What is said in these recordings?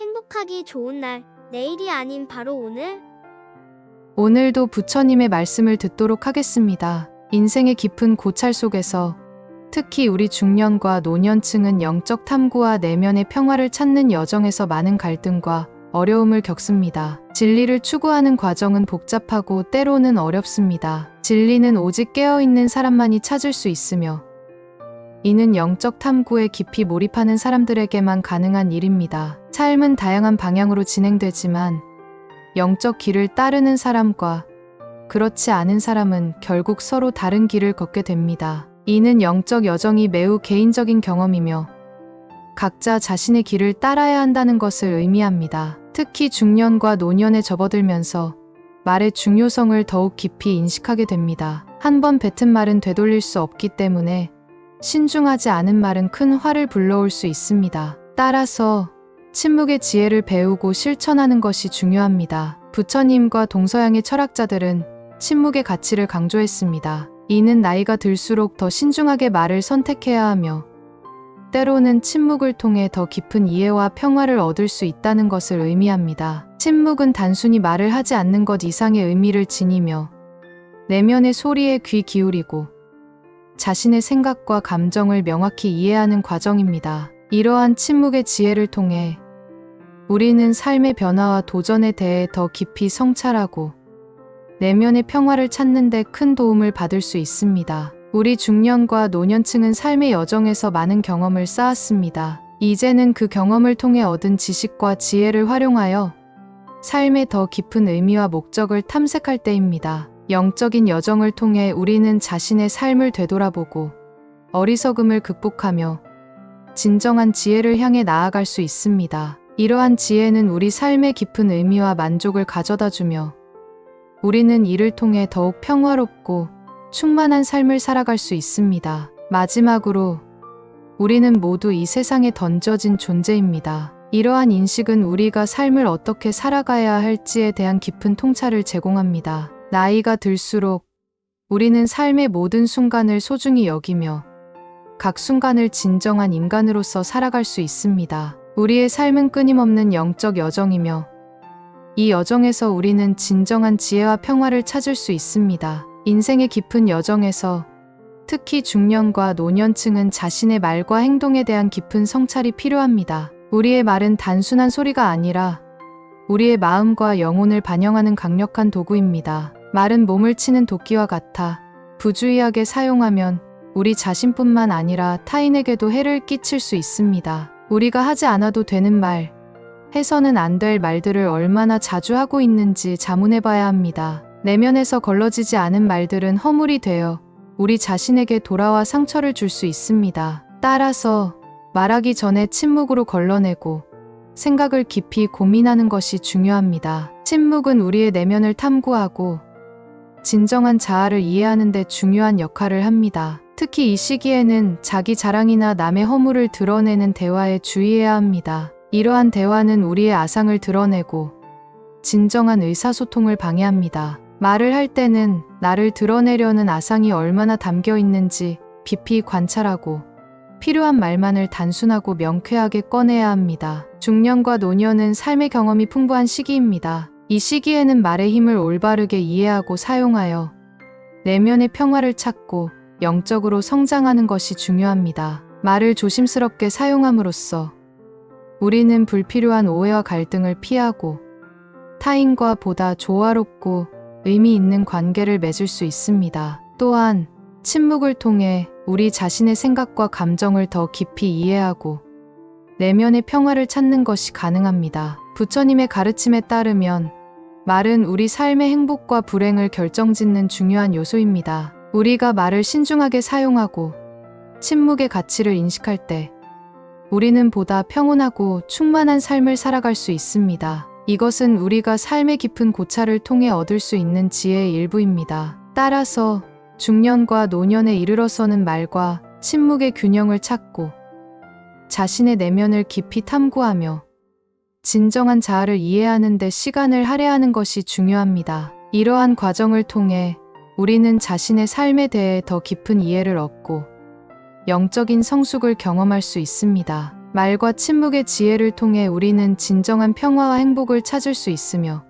행복하기 좋은 날, 내일이 아닌 바로 오늘. 오늘도 부처님의 말씀을 듣도록 하겠습니다. 인생의 깊은 고찰 속에서 특히 우리 중년과 노년층은 영적 탐구와 내면의 평화를 찾는 여정에서 많은 갈등과 어려움을 겪습니다. 진리를 추구하는 과정은 복잡하고 때로는 어렵습니다. 진리는 오직 깨어있는 사람만이 찾을 수 있으며 이는 영적 탐구에 깊이 몰입하는 사람들에게만 가능한 일입니다. 삶은 다양한 방향으로 진행되지만 영적 길을 따르는 사람과 그렇지 않은 사람은 결국 서로 다른 길을 걷게 됩니다. 이는 영적 여정이 매우 개인적인 경험이며 각자 자신의 길을 따라야 한다는 것을 의미합니다. 특히 중년과 노년에 접어들면서 말의 중요성을 더욱 깊이 인식하게 됩니다. 한 번 뱉은 말은 되돌릴 수 없기 때문에 신중하지 않은 말은 큰 화를 불러올 수 있습니다. 따라서 침묵의 지혜를 배우고 실천하는 것이 중요합니다. 부처님과 동서양의 철학자들은 침묵의 가치를 강조했습니다. 이는 나이가 들수록 더 신중하게 말을 선택해야 하며 때로는 침묵을 통해 더 깊은 이해와 평화를 얻을 수 있다는 것을 의미합니다. 침묵은 단순히 말을 하지 않는 것 이상의 의미를 지니며 내면의 소리에 귀 기울이고 자신의 생각과 감정을 명확히 이해하는 과정입니다. 이러한 침묵의 지혜를 통해 우리는 삶의 변화와 도전에 대해 더 깊이 성찰하고 내면의 평화를 찾는 데 큰 도움을 받을 수 있습니다. 우리 중년과 노년층은 삶의 여정에서 많은 경험을 쌓았습니다. 이제는 그 경험을 통해 얻은 지식과 지혜를 활용하여 삶의 더 깊은 의미와 목적을 탐색할 때입니다. 영적인 여정을 통해 우리는 자신의 삶을 되돌아보고 어리석음을 극복하며 진정한 지혜를 향해 나아갈 수 있습니다. 이러한 지혜는 우리 삶의 깊은 의미와 만족을 가져다 주며 우리는 이를 통해 더욱 평화롭고 충만한 삶을 살아갈 수 있습니다. 마지막으로 우리는 모두 이 세상에 던져진 존재입니다. 이러한 인식은 우리가 삶을 어떻게 살아가야 할지에 대한 깊은 통찰을 제공합니다. 나이가 들수록 우리는 삶의 모든 순간을 소중히 여기며 각 순간을 진정한 인간으로서 살아갈 수 있습니다. 우리의 삶은 끊임없는 영적 여정이며 이 여정에서 우리는 진정한 지혜와 평화를 찾을 수 있습니다. 인생의 깊은 여정에서 특히 중년과 노년층은 자신의 말과 행동에 대한 깊은 성찰이 필요합니다. 우리의 말은 단순한 소리가 아니라 우리의 마음과 영혼을 반영하는 강력한 도구입니다. 말은 몸을 치는 도끼와 같아 부주의하게 사용하면 우리 자신뿐만 아니라 타인에게도 해를 끼칠 수 있습니다. 우리가 하지 않아도 되는 말, 해서는 안 될 말들을 얼마나 자주 하고 있는지 자문해 봐야 합니다. 내면에서 걸러지지 않은 말들은 허물이 되어 우리 자신에게 돌아와 상처를 줄 수 있습니다. 따라서 말하기 전에 침묵으로 걸러내고 생각을 깊이 고민하는 것이 중요합니다. 침묵은 우리의 내면을 탐구하고 진정한 자아를 이해하는 데 중요한 역할을 합니다. 특히 이 시기에는 자기 자랑이나 남의 허물을 드러내는 대화에 주의해야 합니다. 이러한 대화는 우리의 아상을 드러내고 진정한 의사소통을 방해합니다. 말을 할 때는 나를 드러내려는 아상이 얼마나 담겨 있는지 깊이 관찰하고 필요한 말만을 단순하고 명쾌하게 꺼내야 합니다. 중년과 노년은 삶의 경험이 풍부한 시기입니다. 이 시기에는 말의 힘을 올바르게 이해하고 사용하여 내면의 평화를 찾고 영적으로 성장하는 것이 중요합니다. 말을 조심스럽게 사용함으로써 우리는 불필요한 오해와 갈등을 피하고 타인과 보다 조화롭고 의미 있는 관계를 맺을 수 있습니다. 또한 침묵을 통해 우리 자신의 생각과 감정을 더 깊이 이해하고 내면의 평화를 찾는 것이 가능합니다. 부처님의 가르침에 따르면 말은 우리 삶의 행복과 불행을 결정짓는 중요한 요소입니다. 우리가 말을 신중하게 사용하고 침묵의 가치를 인식할 때 우리는 보다 평온하고 충만한 삶을 살아갈 수 있습니다. 이것은 우리가 삶의 깊은 고찰을 통해 얻을 수 있는 지혜의 일부입니다. 따라서 중년과 노년에 이르러서는 말과 침묵의 균형을 찾고 자신의 내면을 깊이 탐구하며 진정한 자아를 이해하는 데 시간을 할애하는 것이 중요합니다. 이러한 과정을 통해 우리는 자신의 삶에 대해 더 깊은 이해를 얻고 영적인 성숙을 경험할 수 있습니다. 말과 침묵의 지혜를 통해 우리는 진정한 평화와 행복을 찾을 수 있으며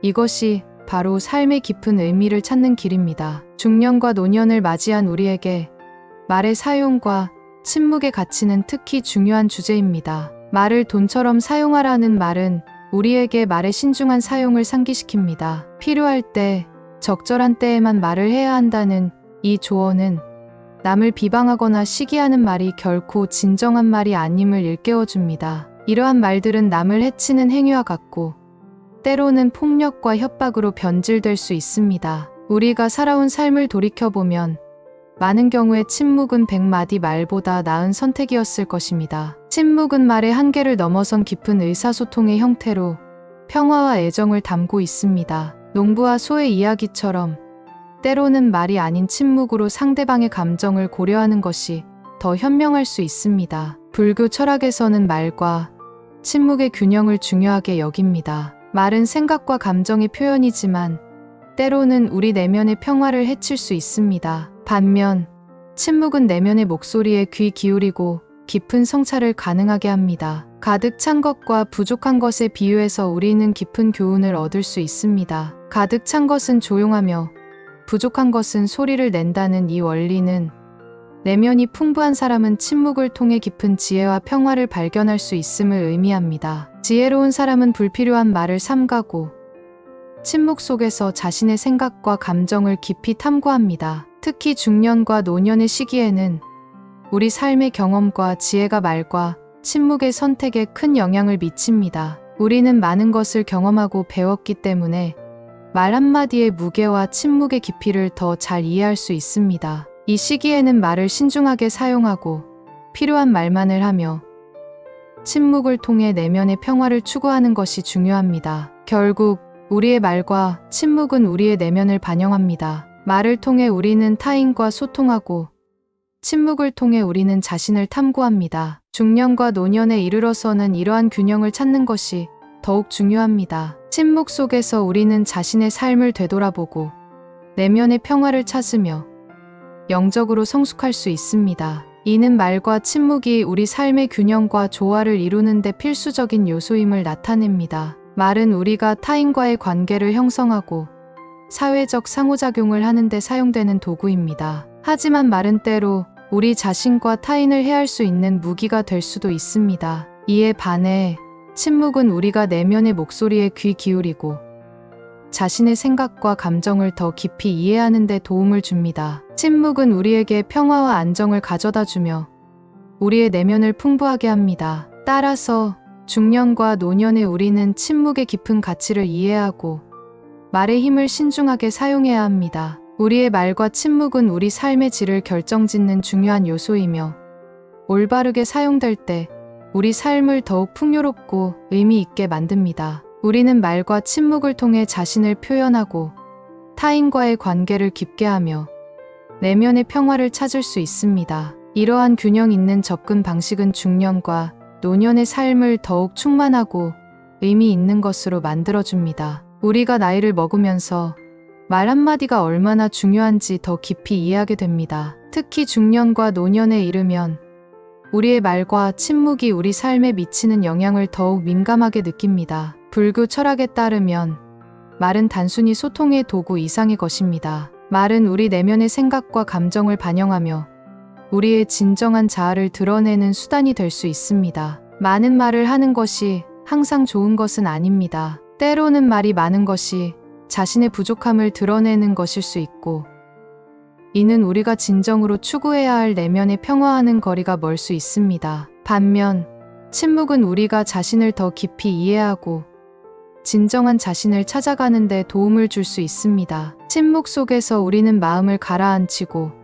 이것이 바로 삶의 깊은 의미를 찾는 길입니다. 중년과 노년을 맞이한 우리에게 말의 사용과 침묵의 가치는 특히 중요한 주제입니다. 말을 돈처럼 사용하라는 말은 우리에게 말의 신중한 사용을 상기시킵니다. 필요할 때, 적절한 때에만 말을 해야 한다는 이 조언은 남을 비방하거나 시기하는 말이 결코 진정한 말이 아님을 일깨워줍니다. 이러한 말들은 남을 해치는 행위와 같고 때로는 폭력과 협박으로 변질될 수 있습니다. 우리가 살아온 삶을 돌이켜보면 많은 경우에 침묵은 백마디 말보다 나은 선택이었을 것입니다. 침묵은 말의 한계를 넘어선 깊은 의사소통의 형태로 평화와 애정을 담고 있습니다. 농부와 소의 이야기처럼 때로는 말이 아닌 침묵으로 상대방의 감정을 고려하는 것이 더 현명할 수 있습니다. 불교 철학에서는 말과 침묵의 균형을 중요하게 여깁니다. 말은 생각과 감정의 표현이지만 때로는 우리 내면의 평화를 해칠 수 있습니다. 반면 침묵은 내면의 목소리에 귀 기울이고 깊은 성찰을 가능하게 합니다. 가득 찬 것과 부족한 것에 비유해서 우리는 깊은 교훈을 얻을 수 있습니다. 가득 찬 것은 조용하며 부족한 것은 소리를 낸다는 이 원리는 내면이 풍부한 사람은 침묵을 통해 깊은 지혜와 평화를 발견할 수 있음을 의미합니다. 지혜로운 사람은 불필요한 말을 삼가고 침묵 속에서 자신의 생각과 감정을 깊이 탐구합니다. 특히 중년과 노년의 시기에는 우리 삶의 경험과 지혜가 말과 침묵의 선택에 큰 영향을 미칩니다. 우리는 많은 것을 경험하고 배웠기 때문에 말 한마디의 무게와 침묵의 깊이를 더 잘 이해할 수 있습니다. 이 시기에는 말을 신중하게 사용하고 필요한 말만을 하며 침묵을 통해 내면의 평화를 추구하는 것이 중요합니다. 결국 우리의 말과 침묵은 우리의 내면을 반영합니다. 말을 통해 우리는 타인과 소통하고 침묵을 통해 우리는 자신을 탐구합니다. 중년과 노년에 이르러서는 이러한 균형을 찾는 것이 더욱 중요합니다. 침묵 속에서 우리는 자신의 삶을 되돌아보고 내면의 평화를 찾으며 영적으로 성숙할 수 있습니다. 이는 말과 침묵이 우리 삶의 균형과 조화를 이루는데 필수적인 요소임을 나타냅니다. 말은 우리가 타인과의 관계를 형성하고 사회적 상호작용을 하는데 사용되는 도구입니다. 하지만 말은 때로 우리 자신과 타인을 해할 수 있는 무기가 될 수도 있습니다. 이에 반해 침묵은 우리가 내면의 목소리에 귀 기울이고 자신의 생각과 감정을 더 깊이 이해하는 데 도움을 줍니다. 침묵은 우리에게 평화와 안정을 가져다 주며 우리의 내면을 풍부하게 합니다. 따라서 중년과 노년의 우리는 침묵의 깊은 가치를 이해하고 말의 힘을 신중하게 사용해야 합니다. 우리의 말과 침묵은 우리 삶의 질을 결정짓는 중요한 요소이며 올바르게 사용될 때 우리 삶을 더욱 풍요롭고 의미 있게 만듭니다. 우리는 말과 침묵을 통해 자신을 표현하고 타인과의 관계를 깊게 하며 내면의 평화를 찾을 수 있습니다. 이러한 균형 있는 접근 방식은 중년과 노년의 삶을 더욱 충만하고 의미 있는 것으로 만들어줍니다. 우리가 나이를 먹으면서 말 한마디가 얼마나 중요한지 더 깊이 이해하게 됩니다. 특히 중년과 노년에 이르면 우리의 말과 침묵이 우리 삶에 미치는 영향을 더욱 민감하게 느낍니다. 불교 철학에 따르면 말은 단순히 소통의 도구 이상의 것입니다. 말은 우리 내면의 생각과 감정을 반영하며 우리의 진정한 자아를 드러내는 수단이 될 수 있습니다. 많은 말을 하는 것이 항상 좋은 것은 아닙니다. 때로는 말이 많은 것이 자신의 부족함을 드러내는 것일 수 있고, 이는 우리가 진정으로 추구해야 할 내면의 평화하는 거리가 멀 수 있습니다. 반면, 침묵은 우리가 자신을 더 깊이 이해하고, 진정한 자신을 찾아가는 데 도움을 줄 수 있습니다. 침묵 속에서 우리는 마음을 가라앉히고,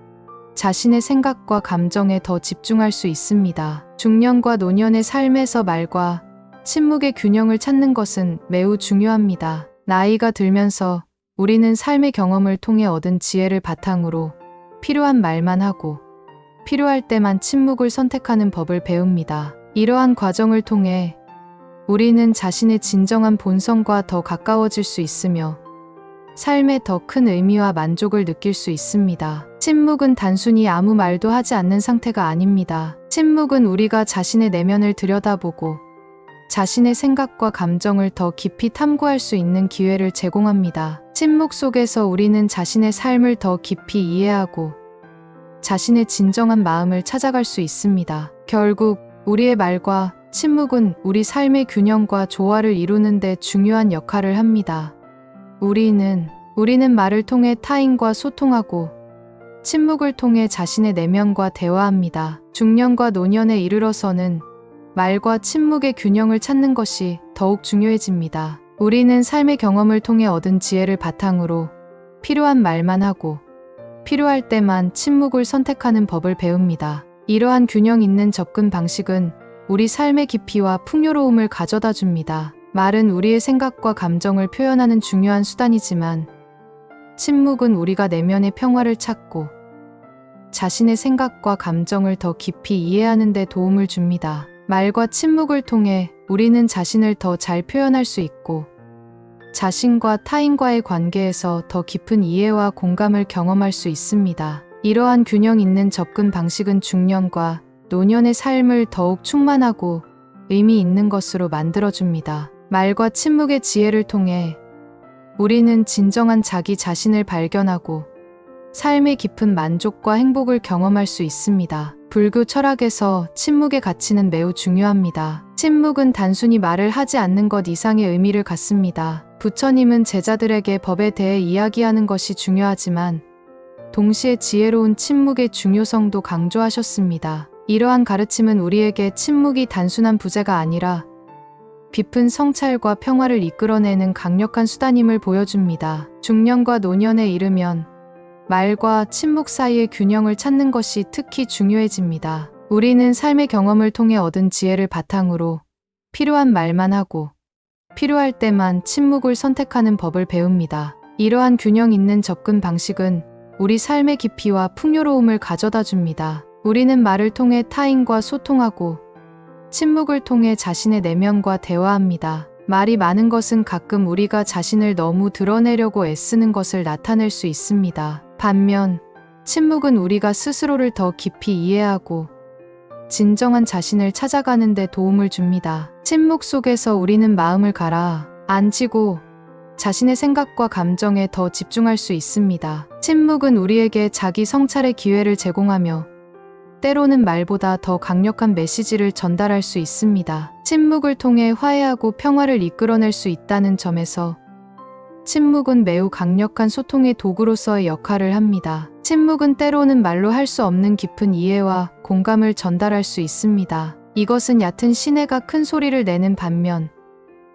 자신의 생각과 감정에 더 집중할 수 있습니다. 중년과 노년의 삶에서 말과 침묵의 균형을 찾는 것은 매우 중요합니다. 나이가 들면서 우리는 삶의 경험을 통해 얻은 지혜를 바탕으로 필요한 말만 하고 필요할 때만 침묵을 선택하는 법을 배웁니다. 이러한 과정을 통해 우리는 자신의 진정한 본성과 더 가까워질 수 있으며 삶에 더 큰 의미와 만족을 느낄 수 있습니다. 침묵은 단순히 아무 말도 하지 않는 상태가 아닙니다. 침묵은 우리가 자신의 내면을 들여다보고 자신의 생각과 감정을 더 깊이 탐구할 수 있는 기회를 제공합니다. 침묵 속에서 우리는 자신의 삶을 더 깊이 이해하고 자신의 진정한 마음을 찾아갈 수 있습니다. 결국 우리의 말과 침묵은 우리 삶의 균형과 조화를 이루는 데 중요한 역할을 합니다. 우리는 우리는 말을 통해 타인과 소통하고 침묵을 통해 자신의 내면과 대화합니다. 중년과 노년에 이르러서는 말과 침묵의 균형을 찾는 것이 더욱 중요해집니다. 우리는 삶의 경험을 통해 얻은 지혜를 바탕으로 필요한 말만 하고 필요할 때만 침묵을 선택하는 법을 배웁니다. 이러한 균형 있는 접근 방식은 우리 삶의 깊이와 풍요로움을 가져다 줍니다. 말은 우리의 생각과 감정을 표현하는 중요한 수단이지만 침묵은 우리가 내면의 평화를 찾고 자신의 생각과 감정을 더 깊이 이해하는 데 도움을 줍니다. 말과 침묵을 통해 우리는 자신을 더 잘 표현할 수 있고 자신과 타인과의 관계에서 더 깊은 이해와 공감을 경험할 수 있습니다. 이러한 균형 있는 접근 방식은 중년과 노년의 삶을 더욱 충만하고 의미 있는 것으로 만들어줍니다. 말과 침묵의 지혜를 통해 우리는 진정한 자기 자신을 발견하고 삶의 깊은 만족과 행복을 경험할 수 있습니다. 불교 철학에서 침묵의 가치는 매우 중요합니다. 침묵은 단순히 말을 하지 않는 것 이상의 의미를 갖습니다. 부처님은 제자들에게 법에 대해 이야기하는 것이 중요하지만 동시에 지혜로운 침묵의 중요성도 강조하셨습니다. 이러한 가르침은 우리에게 침묵이 단순한 부재가 아니라 깊은 성찰과 평화를 이끌어내는 강력한 수단임을 보여줍니다. 중년과 노년에 이르면 말과 침묵 사이의 균형을 찾는 것이 특히 중요해집니다. 우리는 삶의 경험을 통해 얻은 지혜를 바탕으로 필요한 말만 하고 필요할 때만 침묵을 선택하는 법을 배웁니다. 이러한 균형 있는 접근 방식은 우리 삶의 깊이와 풍요로움을 가져다 줍니다. 우리는 말을 통해 타인과 소통하고 침묵을 통해 자신의 내면과 대화합니다. 말이 많은 것은 가끔 우리가 자신을 너무 드러내려고 애쓰는 것을 나타낼 수 있습니다. 반면 침묵은 우리가 스스로를 더 깊이 이해하고 진정한 자신을 찾아가는 데 도움을 줍니다. 침묵 속에서 우리는 마음을 갈아 앉히고 자신의 생각과 감정에 더 집중할 수 있습니다. 침묵은 우리에게 자기 성찰의 기회를 제공하며 때로는 말보다 더 강력한 메시지를 전달할 수 있습니다. 침묵을 통해 화해하고 평화를 이끌어낼 수 있다는 점에서 침묵은 매우 강력한 소통의 도구로서의 역할을 합니다. 침묵은 때로는 말로 할 수 없는 깊은 이해와 공감을 전달할 수 있습니다. 이것은 얕은 시내가 큰 소리를 내는 반면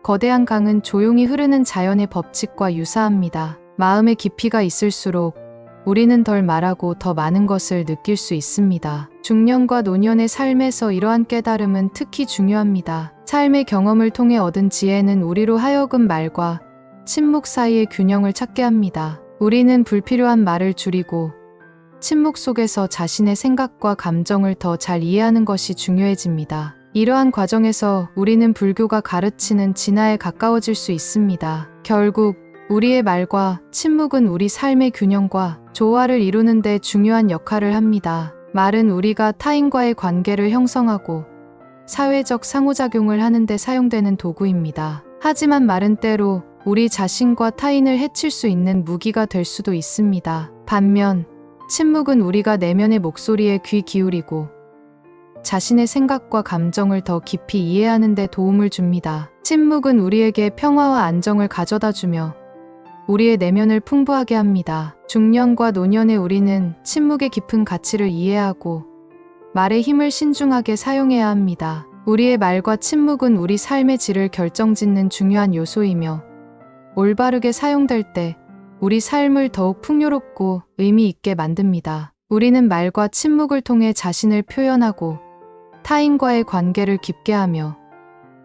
거대한 강은 조용히 흐르는 자연의 법칙과 유사합니다. 마음의 깊이가 있을수록 우리는 덜 말하고 더 많은 것을 느낄 수 있습니다. 중년과 노년의 삶에서 이러한 깨달음은 특히 중요합니다. 삶의 경험을 통해 얻은 지혜는 우리로 하여금 말과 침묵 사이의 균형을 찾게 합니다. 우리는 불필요한 말을 줄이고 침묵 속에서 자신의 생각과 감정을 더 잘 이해하는 것이 중요해집니다. 이러한 과정에서 우리는 불교가 가르치는 진화에 가까워질 수 있습니다. 결국 우리의 말과 침묵은 우리 삶의 균형과 조화를 이루는 데 중요한 역할을 합니다. 말은 우리가 타인과의 관계를 형성하고 사회적 상호작용을 하는 데 사용되는 도구입니다. 하지만 말은 때로 우리 자신과 타인을 해칠 수 있는 무기가 될 수도 있습니다. 반면 침묵은 우리가 내면의 목소리에 귀 기울이고 자신의 생각과 감정을 더 깊이 이해하는 데 도움을 줍니다. 침묵은 우리에게 평화와 안정을 가져다 주며 우리의 내면을 풍부하게 합니다. 중년과 노년의 우리는 침묵의 깊은 가치를 이해하고 말의 힘을 신중하게 사용해야 합니다. 우리의 말과 침묵은 우리 삶의 질을 결정짓는 중요한 요소이며 올바르게 사용될 때 우리 삶을 더욱 풍요롭고 의미 있게 만듭니다. 우리는 말과 침묵을 통해 자신을 표현하고 타인과의 관계를 깊게 하며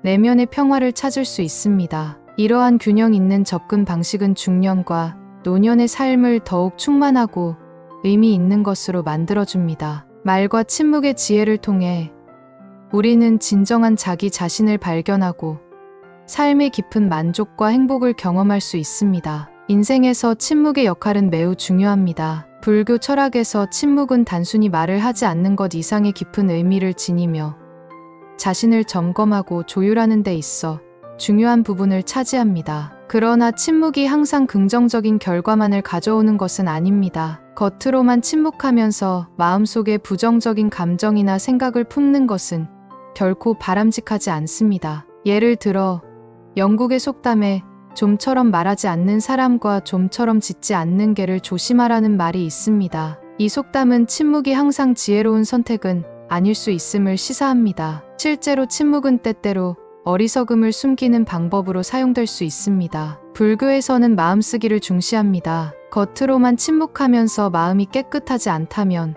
내면의 평화를 찾을 수 있습니다. 이러한 균형 있는 접근 방식은 중년과 노년의 삶을 더욱 충만하고 의미 있는 것으로 만들어줍니다. 말과 침묵의 지혜를 통해 우리는 진정한 자기 자신을 발견하고 삶의 깊은 만족과 행복을 경험할 수 있습니다. 인생에서 침묵의 역할은 매우 중요합니다. 불교 철학에서 침묵은 단순히 말을 하지 않는 것 이상의 깊은 의미를 지니며 자신을 점검하고 조율하는 데 있어 중요한 부분을 차지합니다. 그러나 침묵이 항상 긍정적인 결과만을 가져오는 것은 아닙니다. 겉으로만 침묵하면서 마음속에 부정적인 감정이나 생각을 품는 것은 결코 바람직하지 않습니다. 예를 들어 영국의 속담에 좀처럼 말하지 않는 사람과 좀처럼 짓지 않는 개를 조심하라는 말이 있습니다. 이 속담은 침묵이 항상 지혜로운 선택은 아닐 수 있음을 시사합니다. 실제로 침묵은 때때로 어리석음을 숨기는 방법으로 사용될 수 있습니다. 불교에서는 마음쓰기를 중시합니다. 겉으로만 침묵하면서 마음이 깨끗하지 않다면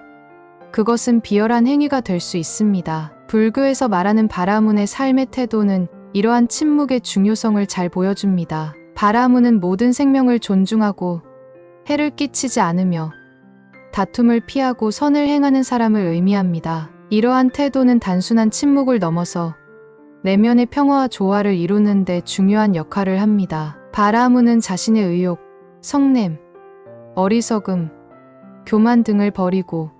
그것은 비열한 행위가 될 수 있습니다. 불교에서 말하는 바라문의 삶의 태도는 이러한 침묵의 중요성을 잘 보여줍니다. 바라문은 모든 생명을 존중하고 해를 끼치지 않으며 다툼을 피하고 선을 행하는 사람을 의미합니다. 이러한 태도는 단순한 침묵을 넘어서 내면의 평화와 조화를 이루는 데 중요한 역할을 합니다. 바라문은 자신의 의욕, 성냄, 어리석음, 교만 등을 버리고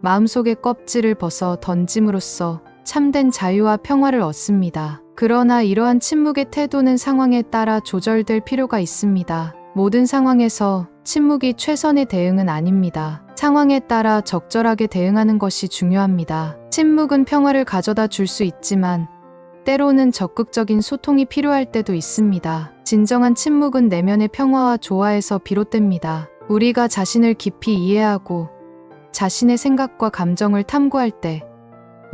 마음속의 껍질을 벗어 던짐으로써 참된 자유와 평화를 얻습니다. 그러나 이러한 침묵의 태도는 상황에 따라 조절될 필요가 있습니다. 모든 상황에서 침묵이 최선의 대응은 아닙니다. 상황에 따라 적절하게 대응하는 것이 중요합니다. 침묵은 평화를 가져다 줄 수 있지만 때로는 적극적인 소통이 필요할 때도 있습니다. 진정한 침묵은 내면의 평화와 조화에서 비롯됩니다. 우리가 자신을 깊이 이해하고 자신의 생각과 감정을 탐구할 때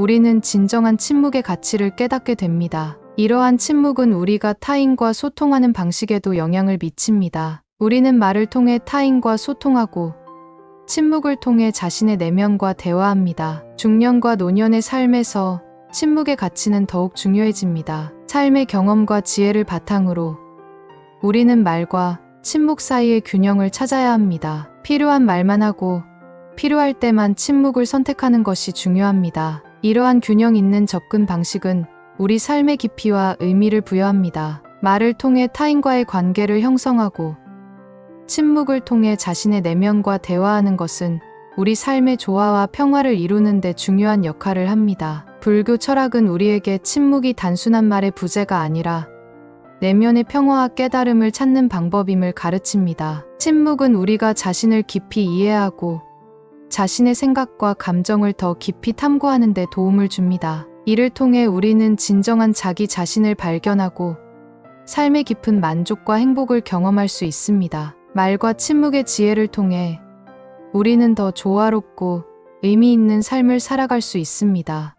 우리는 진정한 침묵의 가치를 깨닫게 됩니다. 이러한 침묵은 우리가 타인과 소통하는 방식에도 영향을 미칩니다. 우리는 말을 통해 타인과 소통하고 침묵을 통해 자신의 내면과 대화합니다. 중년과 노년의 삶에서 침묵의 가치는 더욱 중요해집니다. 삶의 경험과 지혜를 바탕으로 우리는 말과 침묵 사이의 균형을 찾아야 합니다. 필요한 말만 하고 필요할 때만 침묵을 선택하는 것이 중요합니다. 이러한 균형 있는 접근 방식은 우리 삶의 깊이와 의미를 부여합니다. 말을 통해 타인과의 관계를 형성하고 침묵을 통해 자신의 내면과 대화하는 것은 우리 삶의 조화와 평화를 이루는 데 중요한 역할을 합니다. 불교 철학은 우리에게 침묵이 단순한 말의 부재가 아니라 내면의 평화와 깨달음을 찾는 방법임을 가르칩니다. 침묵은 우리가 자신을 깊이 이해하고 자신의 생각과 감정을 더 깊이 탐구하는 데 도움을 줍니다. 이를 통해 우리는 진정한 자기 자신을 발견하고 삶의 깊은 만족과 행복을 경험할 수 있습니다. 말과 침묵의 지혜를 통해 우리는 더 조화롭고 의미 있는 삶을 살아갈 수 있습니다.